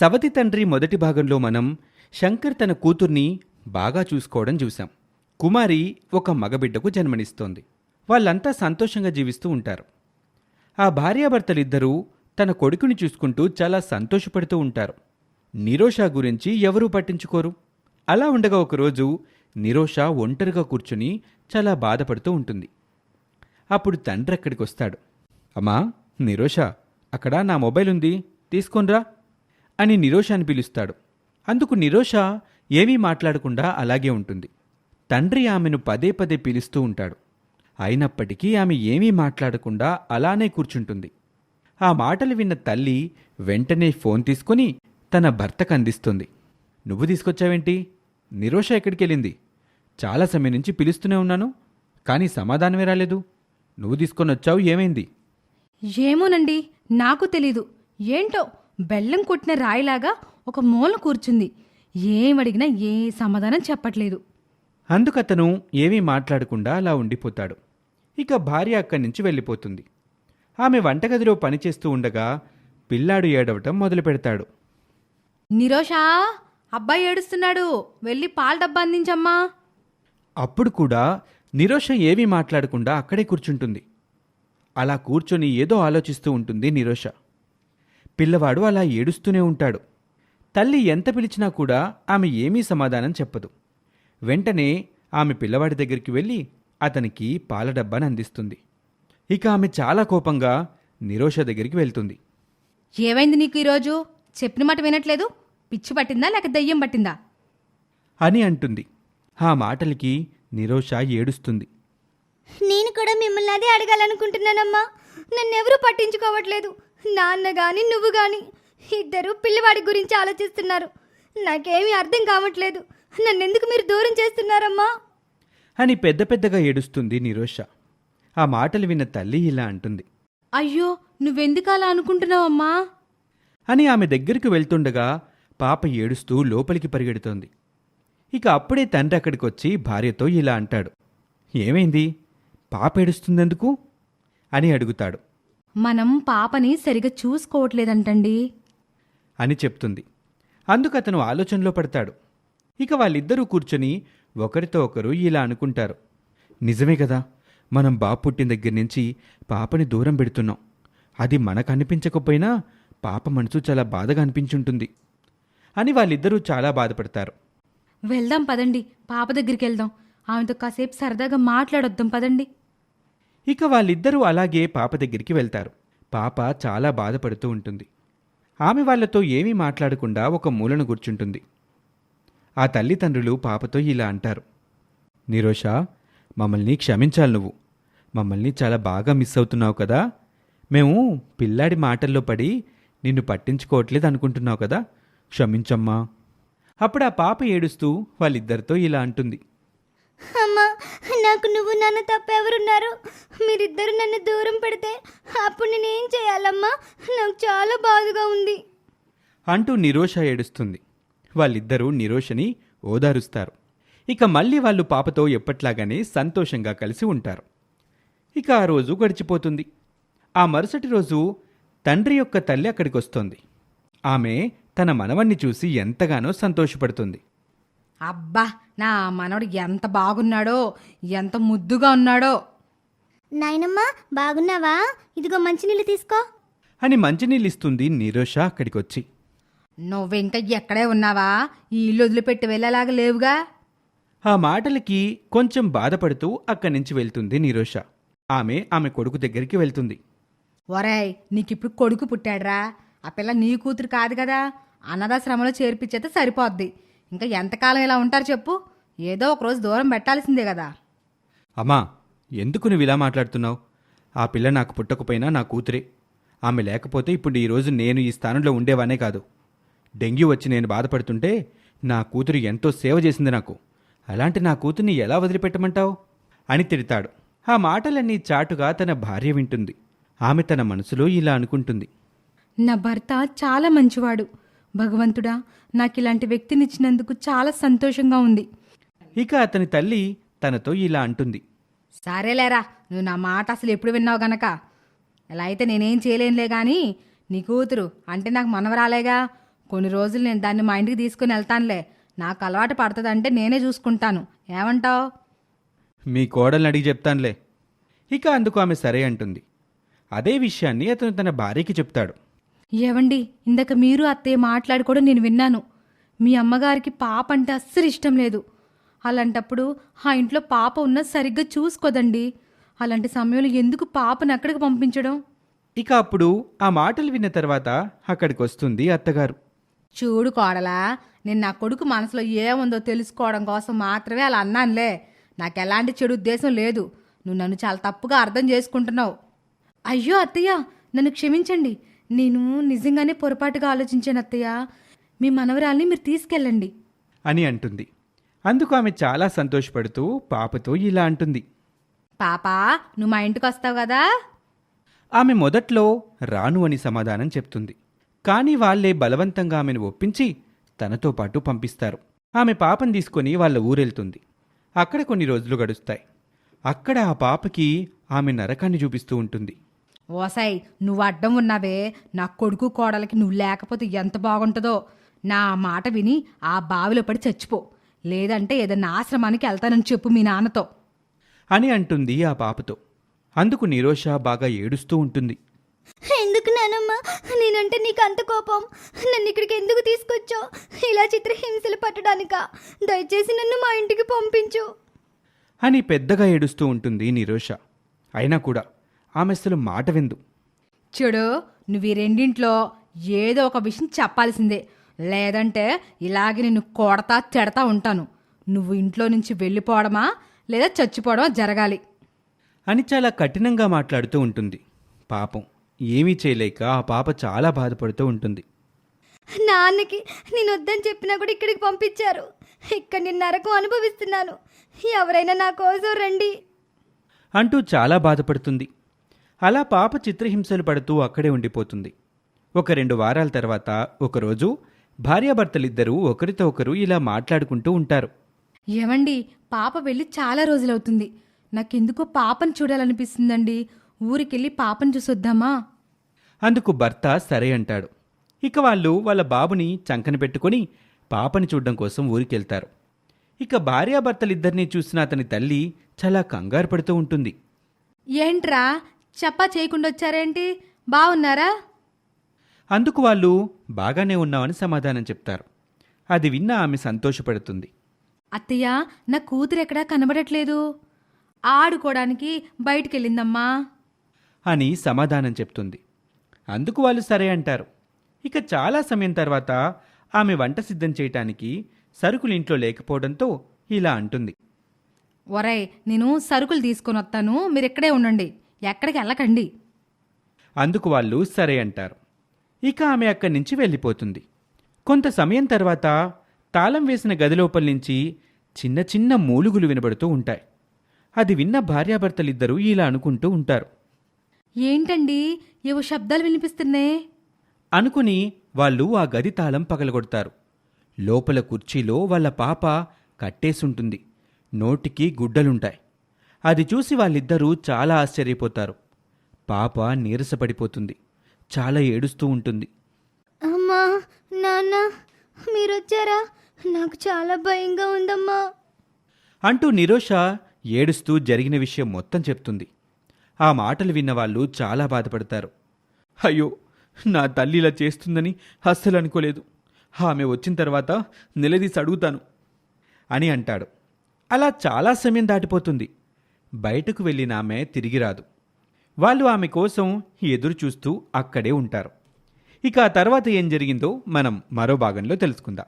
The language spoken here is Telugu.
సవతి తండ్రి మొదటి భాగంలో మనం శంకర్ తన కూతుర్ని బాగా చూసుకోవడం చూశాం. కుమారి ఒక మగబిడ్డకు జన్మనిస్తోంది. వాళ్ళంతా సంతోషంగా జీవిస్తూ ఉంటారు. ఆ భార్యాభర్తలిద్దరూ తన కొడుకుని చూసుకుంటూ చాలా సంతోషపడుతూ ఉంటారు. నిరోషా గురించి ఎవరూ పట్టించుకోరు. అలా ఉండగా ఒకరోజు నిరోషా ఒంటరిగా కూర్చుని చాలా బాధపడుతూ ఉంటుంది. అప్పుడు తండ్రి అక్కడికి వస్తాడు అమ్మా నిరోషా అక్కడ నా మొబైల్ ఉంది తీసుకొనిరా. అని నిరోషాని పిలుస్తాడు. అందుకు నిరోష ఏమీ మాట్లాడకుండా అలాగే ఉంటుంది. తండ్రి ఆమెను పదే పదే పిలుస్తూ ఉంటాడు. అయినప్పటికీ ఆమె ఏమీ మాట్లాడకుండా అలానే కూర్చుంటుంది. ఆ మాటలు విన్న తల్లి వెంటనే ఫోన్ తీసుకొని తన భర్తకు అందిస్తుంది. నువ్వు తీసుకొచ్చావేంటి? నిరోష ఎక్కడికెళ్ళింది? చాలా సమయం నుంచి పిలుస్తూనే ఉన్నాను కానీ సమాధానమే రాలేదు. నువ్వు తీసుకొని వచ్చావు ఏమైంది? ఏమోనండి నాకు తెలీదు. ఏంటో? బెల్లం కొట్టిన రాయిలాగా ఒక మూల కూర్చుంది. ఏం అడిగినా ఏ సమాధానం చెప్పట్లేదు. అందుకతను ఏమీ మాట్లాడకుండా అలా ఉండిపోతాడు. ఇక భార్య అక్కడి నుంచి వెళ్ళిపోతుంది. ఆమె వంటగదిలో పనిచేస్తూ ఉండగా పిల్లాడు ఏడవటం మొదలు పెడతాడు నిరోషా అబ్బాయి ఏడుస్తున్నాడు. వెళ్ళి పాల డబ్బా అందించమ్మా. అప్పుడు కూడా నిరోష ఏమీ మాట్లాడకుండా అక్కడే కూర్చుంటుంది. అలా కూర్చొని ఏదో ఆలోచిస్తూ ఉంటుంది నిరోష. పిల్లవాడు అలా ఏడుస్తూనే ఉంటాడు. తల్లి ఎంత పిలిచినా కూడా ఆమె ఏమీ సమాధానం చెప్పదు. వెంటనే ఆమె పిల్లవాడి దగ్గరికి వెళ్ళి అతనికి పాల డబ్బాని అందిస్తుంది. ఇక ఆమె చాలా కోపంగా నిరోష దగ్గరికి వెళ్తుంది. ఏమైంది నీకు ఈరోజు? చెప్పిన మాట వినట్లేదు? పిచ్చి పట్టిందా లేక దయ్యం పట్టిందా? అని అంటుంది. ఆ మాటలకి నిరోష ఏడుస్తుంది. నేను కూడా మిమ్మల్ని అదే అడగాలనుకుంటున్నానమ్మా. నన్నెవరూ పట్టించుకోవట్లేదు. నాన్న గాని నువ్వు గాని ఇద్దరు పిల్లవాడి గురించి ఆలోచిస్తున్నారు. నాకేమీ అర్థం కావట్లేదు. నన్నెందుకు మీరు దూరం చేస్తున్నారమ్మా? అని పెద్ద పెద్దగా ఏడుస్తుంది నిరోష. ఆ మాటలు విన్న తల్లి ఇలా అంటుంది. అయ్యో నువ్వెందుకు అలా అనుకుంటున్నావమ్మా? అని ఆమె దగ్గరికి వెళ్తుండగా పాప ఏడుస్తూ లోపలికి పరిగెడుతోంది. ఇక అప్పుడే తండ్రి అక్కడికి వచ్చి భార్యతో ఇలా అంటాడు. ఏమైంది? పాప ఏడుస్తుందెందుకు? అని అడుగుతాడు. మనం పాపని సరిగా చూసుకోవట్లేదంటండి. అని చెప్తుంది. అందుకు అతను ఆలోచనలో పడతాడు. ఇక వాళ్ళిద్దరూ కూర్చొని ఒకరితో ఒకరు ఇలా అనుకుంటారు. నిజమే కదా మనం బాబు పుట్టిన దగ్గర నుంచి పాపని దూరం పెడుతున్నాం. అది మనకు అనిపించకపోయినా పాప మనసు చాలా బాధగా అనిపించుంటుంది. అని వాళ్ళిద్దరూ చాలా బాధపడతారు. వెళ్దాం పదండి పాప దగ్గరికి వెళ్దాం. ఆమెతో కాసేపు సరదాగా మాట్లాడొద్దాం పదండి. ఇక వాళ్ళిద్దరూ అలాగే పాప దగ్గరికి వెళ్తారు. పాప చాలా బాధపడుతూ ఉంటుంది. ఆమె వాళ్ళతో ఏమీ మాట్లాడకుండా ఒక మూలన కూర్చుంటుంది. ఆ తల్లిదండ్రులు పాపతో ఇలా అంటారు. నిరోష మమ్మల్ని క్షమించాలి నువ్వు. మమ్మల్ని చాలా బాగా మిస్ అవుతున్నావు కదా. మేము పిల్లాడి మాటల్లో పడి నిన్ను పట్టించుకోవట్లేదు అనుకుంటున్నావు కదా. క్షమించమ్మా. అప్పుడు ఆ పాప ఏడుస్తూ వాళ్ళిద్దరితో ఇలా అంటుంది. అమ్మా నాకు నువ్వు నాన్న తప్ప ఎవరున్నారు? మీరిద్దరు నన్ను దూరం పెడితే అప్పుడు నేనేం చేయాలమ్మా? నాకు చాలా బాధగా ఉంది. అంటూ నిరోష ఏడుస్తుంది. వాళ్ళిద్దరూ నిరోషని ఓదారుస్తారు. ఇక మళ్ళీ వాళ్ళు పాపతో ఎప్పట్లాగానే సంతోషంగా కలిసి ఉంటారు. ఇక ఆ రోజు గడిచిపోతుంది. ఆ మరుసటి రోజు తండ్రి యొక్క తల్లి అక్కడికి వస్తోంది ఆమె తన మనవణ్ణి చూసి ఎంతగానో సంతోషపడుతుంది. అబ్బా నా మనవడు ఎంత బాగున్నాడో ఎంత ముద్దుగా ఉన్నాడో. నాయనమ్మా బాగున్నావా? ఇదిగో మంచినీళ్ళు తీసుకో. అని మంచినీళ్ళిస్తుంది నిరోష అక్కడికొచ్చి. నువ్వింకా ఎక్కడే ఉన్నావా? ఈ ఇల్లు వదిలిపెట్టి వెళ్ళేలాగా లేవుగా? ఆ మాటలకి కొంచెం బాధపడుతూ అక్కడి నుంచి వెళ్తుంది నిరోష ఆమె ఆమె కొడుకు దగ్గరికి వెళ్తుంది. ఒరేయ్ నీకిప్పుడు కొడుకు పుట్టాడురా. ఆ పిల్ల నీ కూతురు కాదు కదా. అన్నదాశ్రమంలో చేర్పించేస్తే సరిపోద్ది. ఇంకా ఎంతకాలం ఇలా ఉంటారు చెప్పు? ఏదో ఒక రోజు దూరం పెట్టాల్సిందే కదా. అమ్మా ఎందుకు నువ్వు ఇలా మాట్లాడుతున్నావు? ఆ పిల్ల నాకు పుట్టకపోయినా నా కూతురే. ఆమె లేకపోతే ఇప్పుడు ఈరోజు నేను ఈ స్థానంలో ఉండేవానే కాదు. డెంగ్యూ వచ్చి నేను బాధపడుతుంటే నా కూతురు ఎంతో సేవ చేసింది నాకు. అలాంటి నా కూతుర్ని ఎలా వదిలిపెట్టమంటావు? అని తిడతాడు. ఆ మాటలన్నీ చాటుగా తన భార్య వింటుంది. ఆమె తన మనసులో ఇలా అనుకుంటుంది. నా భర్త చాలా మంచివాడు. భగవంతుడా నాకు ఇలాంటి వ్యక్తినిచ్చినందుకు చాలా సంతోషంగా ఉంది. ఇక అతని తల్లి తనతో ఇలా అంటుంది. సరేలేరా నువ్వు నా మాట అసలు ఎప్పుడు విన్నావు గనక? ఇలా అయితే నేనేం చేయలేనులే కానీ నీ కూతురు అంటే నాకు మనవరాలేగా? కొన్ని రోజులు నేను దాన్ని మా ఇంటికి తీసుకుని వెళ్తానులే. నాకు అలవాటు పడుతుందంటే నేనే చూసుకుంటాను. ఏమంటావు? మీ కోడల్ని అడిగి చెప్తానులే. ఇక అందుకు ఆమె సరే అంటుంది. అదే విషయాన్ని అతను తన భార్యకి చెప్తాడు. ఏవండి ఇందాక మీరు అత్తయ్య మాట్లాడుకోవడం నేను విన్నాను. మీ అమ్మగారికి పాప అంటే అస్సలు ఇష్టం లేదు. అలాంటప్పుడు ఆ ఇంట్లో పాప ఉన్న సరిగ్గా చూసుకోదండి. అలాంటి సమయంలో ఎందుకు పాపను అక్కడికి పంపించడం? ఇక అప్పుడు ఆ మాటలు విన్న తర్వాత అక్కడికి వస్తుంది అత్తగారు. చూడు కోడలా నేను నా కొడుకు మనసులో ఏముందో తెలుసుకోవడం కోసం మాత్రమే అలా అన్నానులే. నాకు ఎలాంటి చెడు ఉద్దేశం లేదు. నువ్వు నన్ను చాలా తప్పుగా అర్థం చేసుకుంటున్నావు. అయ్యో అత్తయ్య నన్ను క్షమించండి. నేను నిజంగానే పొరపాటుగా ఆలోచించాను అత్తయ్య. మీ మనవరాల్ని మీరు తీసుకెళ్ళండి. అని అంటుంది. అందుకు ఆమె చాలా సంతోషపడుతూ పాపతో ఇలా అంటుంది. పాపా నువ్వు మా ఇంటికి వస్తావు కదా? ఆమె మొదట్లో రాను అని సమాధానం చెప్తుంది. కానీ వాళ్ళే బలవంతంగా ఆమెను ఒప్పించి తనతో పాటు పంపిస్తారు. ఆమె పాపను తీసుకొని వాళ్ళ ఊరెళ్తుంది. అక్కడ కొన్ని రోజులు గడుస్తాయి. అక్కడ ఆ పాపకి ఆమె నరకాన్ని చూపిస్తూ ఉంటుంది. ఓసై నువ్వు అడ్డం ఉన్నావే. నా కొడుకు కోడలకి నువ్వు లేకపోతే ఎంత బాగుంటుందో. నా మాట విని ఆ బావిలో పడి చచ్చిపో. లేదంటే ఏదన్నా ఆశ్రమానికి వెళ్తానని చెప్పు మీ నాన్నతో. అని అంటుంది ఆ పాపతో. అందుకు నిరోష బాగా ఏడుస్తూ ఉంటుంది. ఎందుకు నానమ్మ? నేనంటే నీకు అంత కోపం. నన్ను ఇక్కడికి ఎందుకు తీసుకొచ్చావు? ఇలా చిత్రహింసలు పట్టడానికా? దయచేసి నన్ను మా ఇంటికి పంపించు. అని పెద్దగా ఏడుస్తూ ఉంటుంది నిరోష. అయినా కూడా ఆమె అసలు మాట విందు. చూడు నువ్వు ఈ రెండింట్లో ఏదో ఒక విషయం చెప్పాల్సిందే. లేదంటే ఇలాగే నిన్ను కొడతా తిడతా ఉంటాను. నువ్వు ఇంట్లో నుంచి వెళ్ళిపోవడమా లేదా చచ్చిపోవడమా జరగాలి. అని చాలా కఠినంగా మాట్లాడుతూ ఉంటుంది. పాపం ఏమీ చేయలేక ఆ పాప చాలా బాధపడుతూ ఉంటుంది. నాన్నకి నేను వద్దని చెప్పినా కూడా ఇక్కడికి పంపించారు. ఇక్కడ నేను నరకం అనుభవిస్తున్నాను. ఎవరైనా నా కోసం రండి. అంటూ చాలా బాధపడుతుంది. అలా పాప చిత్రహింసలు పడుతూ అక్కడే ఉండిపోతుంది. ఒక రెండు వారాల తర్వాత ఒకరోజు భార్యాభర్తలిద్దరూ ఒకరితో ఒకరు ఇలా మాట్లాడుకుంటూ ఉంటారు. ఏమండి పాప వెళ్ళి చాలా రోజులవుతుంది. నాకెందుకో పాపను చూడాలనిపిస్తుందండి. ఊరికెళ్ళి పాపను చూసొద్దామా? అందుకు భర్త సరే అంటాడు. ఇక వాళ్ళు వాళ్ళ బాబుని చంకన పెట్టుకొని పాపని చూడడం కోసం ఊరికెళ్తారు. ఇక భార్యాభర్తలిద్దరినీ చూసిన అతని తల్లి చాలా కంగారు పడుతూ ఉంటుంది. ఏంట్రా చెప్పా చేయకుండా వచ్చారేంటి? బాగున్నారా అందుకు వాళ్ళు బాగానే ఉన్నామని సమాధానం చెప్తారు. అది విన్న ఆమె సంతోషపడుతుంది. అత్తయ్య నా కూతురు ఎక్కడా కనబడట్లేదు. ఆడుకోవడానికి బయటికెళ్ళిందమ్మా. అని సమాధానం చెప్తుంది. అందుకు వాళ్ళు సరే అంటారు. ఇక చాలా సమయం తర్వాత ఆమె వంట సిద్ధం చేయటానికి సరుకులు ఇంట్లో లేకపోవడంతో ఇలా అంటుంది. ఒరై నేను సరుకులు తీసుకొని వస్తాను మీరు ఇక్కడే ఉండండి. ఎక్కడికి వెళ్ళకండి. అందుకు వాళ్ళు సరే అంటారు. ఇక ఆమె అక్కడి నుంచి వెళ్ళిపోతుంది. కొంత సమయం తర్వాత తాళం వేసిన గది లోపల నుంచి చిన్న చిన్న మూలుగులు వినబడుతూ ఉంటాయి. అది విన్న భార్యాభర్తలిద్దరూ ఇలా అనుకుంటూ ఉంటారు. ఏంటండి? ఏవో శబ్దాలు వినిపిస్తున్నాయి. అనుకుని వాళ్ళు ఆ గది తాళం పగలగొడతారు. లోపల కుర్చీలో వాళ్ళ పాప కట్టేసుంటుంది. నోటికి గుడ్డలుంటాయి. అది చూసి వాళ్ళిద్దరూ చాలా ఆశ్చర్యపోతారు. పాప నీరసపడిపోతుంది. చాలా ఏడుస్తూ ఉంటుంది. అమ్మా నాన్న మీరొచ్చారా? నాకు చాలా భయంగా ఉందమ్మా. అంటూ నిరోష ఏడుస్తూ జరిగిన విషయం మొత్తం చెప్తుంది. ఆ మాటలు విన్న వాళ్ళు చాలా బాధపడతారు. అయ్యో నా తల్లి ఇలా చేస్తుందని అస్సలు అనుకోలేదు. ఆమె వచ్చిన తర్వాత నిలదీసి అడుగుతాను అని అంటాడు. అలా చాలా సమయం దాటిపోతుంది. బయటకు వెళ్ళిన ఆమె తిరిగి రాదు. వాళ్ళు ఆమె కోసం ఎదురు చూస్తూ అక్కడే ఉంటారు. ఇక ఆ తర్వాత ఏం జరిగిందో మనం మరో భాగంలో తెలుసుకుందాం.